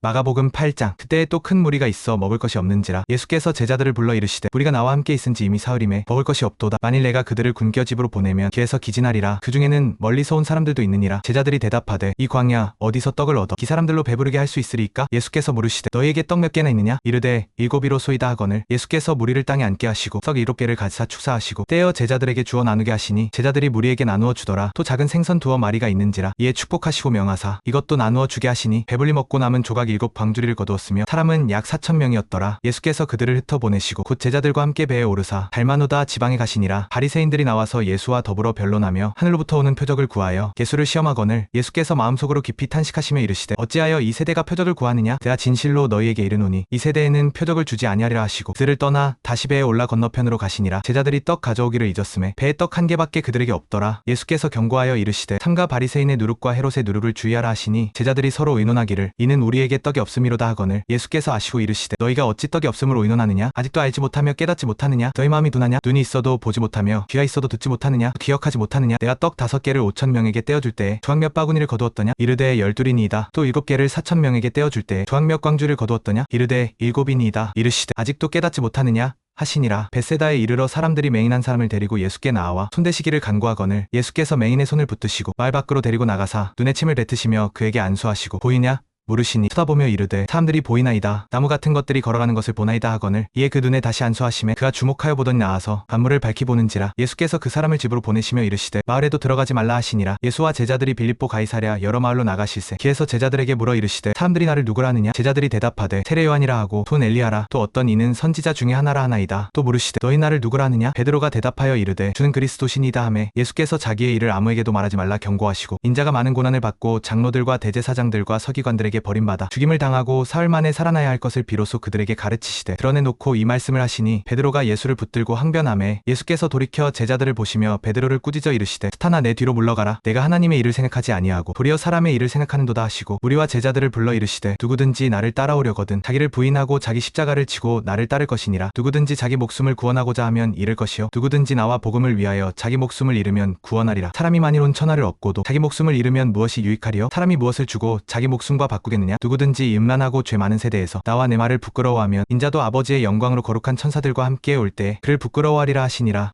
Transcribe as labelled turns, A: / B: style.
A: 마가복음 8장. 그때에 또 큰 무리가 있어 먹을 것이 없는지라 예수께서 제자들을 불러 이르시되 우리가 나와 함께 있은지 이미 사흘임에 먹을 것이 없도다. 만일 내가 그들을 굶겨 집으로 보내면 길에서 기진하리라. 그 중에는 멀리서 온 사람들도 있느니라. 제자들이 대답하되 이 광야 어디서 떡을 얻어 이 사람들로 배부르게 할 수 있으리까? 예수께서 물으시되 너희에게 떡 몇 개나 있느냐? 이르되 일곱이로 소이다 하거늘 예수께서 무리를 땅에 앉게 하시고 석 일곱 개를 가지사 축사하시고 떼어 제자들에게 주어 나누게 하시니 제자들이 무리에게 나누어 주더라. 또 작은 생선 두어 마리가 있는지라 이에 축복하시고 명하사 이것도 나누어 주게 하시니 배불리 먹고 남은 조각 일곱 방주리를 거두었으며 사람은 약 사천 명이었더라. 예수께서 그들을 흩어 보내시고 곧 제자들과 함께 배에 오르사 달마누다 지방에 가시니라. 바리새인들이 나와서 예수와 더불어 변론하며 하늘로부터 오는 표적을 구하여 예수를 시험하거늘 예수께서 마음속으로 깊이 탄식하시며 이르시되 어찌하여 이 세대가 표적을 구하느냐? 내가 진실로 너희에게 이르노니 이 세대에는 표적을 주지 아니하리라 하시고 그들을 떠나 다시 배에 올라 건너편으로 가시니라. 제자들이 떡 가져오기를 잊었음에 배에 떡 한 개밖에 그들에게 없더라. 예수께서 경고하여 이르시되 삼가 바리새인의 누룩과 헤롯의 누룩을 주의하라 하시니 제자들이 서로 의논하기를 이는 우리에게 떡이 없음이로다 하거늘 예수께서 아시고 이르시되 너희가 어찌 떡이 없음으로 의논하느냐? 아직도 알지 못하며 깨닫지 못하느냐? 너희 마음이 둔하냐? 눈이 있어도 보지 못하며 귀가 있어도 듣지 못하느냐? 기억하지 못하느냐? 내가 떡 다섯 개를 오천 명에게 떼어줄 때에 조각 몇 바구니를 거두었더냐? 이르되 열둘이니이다. 또 일곱 개를 사천 명에게 떼어줄 때에 조각 몇 광주를 거두었더냐? 이르되 일곱이니이다. 이르시되 아직도 깨닫지 못하느냐? 하시니라. 베세다에 이르러 사람들이 맹인한 사람을 데리고 예수께 나와 손대시기를 간구하거늘 예수께서 맹인의 손을 붙드시고 말 밖으로 데리고 나가사 눈에 침을 뱉으시며 그에게 안수하시고 보이냐 물으시니 쳐다보며 이르되 사람들이 보이나이다. 나무 같은 것들이 걸어가는 것을 보나이다. 하거늘 이에 그 눈에 다시 안수하심에 그가 주목하여 보더니 나아서 만물을 밝히 보는지라 예수께서 그 사람을 집으로 보내시며 이르시되 마을에도 들어가지 말라 하시니라. 예수와 제자들이 빌립보 가이사랴 여러 마을로 나가실세. 기에서 제자들에게 물어 이르시되 사람들이 나를 누구라 하느냐? 제자들이 대답하되 세례 요한이라 하고 돈 엘리야라. 또 어떤 이는 선지자 중에 하나라 하나이다. 또 물으시되 너희 나를 누구라 하느냐? 베드로가 대답하여 이르되 주는 그리스도시니이다. 하매 예수께서 자기의 일을 아무에게도 말하지 말라 경고하시고 인자가 많은 고난을 받고 장로들과 대제사장들과 서기관들에게 버림받아 죽임을 당하고 사흘 만에 살아나야 할 것을 비로소 그들에게 가르치시되 드러내놓고 이 말씀을 하시니 베드로가 예수를 붙들고 항변함에 예수께서 돌이켜 제자들을 보시며 베드로를 꾸짖어 이르시되 스타나 내 뒤로 물러가라. 내가 하나님의 일을 생각하지 아니하고 도리어 사람의 일을 생각하는도다 하시고 우리와 제자들을 불러 이르시되 누구든지 나를 따라오려거든 자기를 부인하고 자기 십자가를 지고 나를 따를 것이니라. 누구든지 자기 목숨을 구원하고자 하면 잃을 것이요. 누구든지 나와 복음을 위하여 자기 목숨을 잃으면 구원하리라. 사람이 만일 온 천하를 얻고도 자기 목숨을 잃으면 무엇이 유익하리요? 사람이 무엇을 주고 자기 목숨과 바꾸 겠느냐? 누구든지 음란하고 죄 많은 세대에서 나와 내 말을 부끄러워하면 인자도 아버지의 영광으로 거룩한 천사들과 함께 올 때 그를 부끄러워하리라 하시니라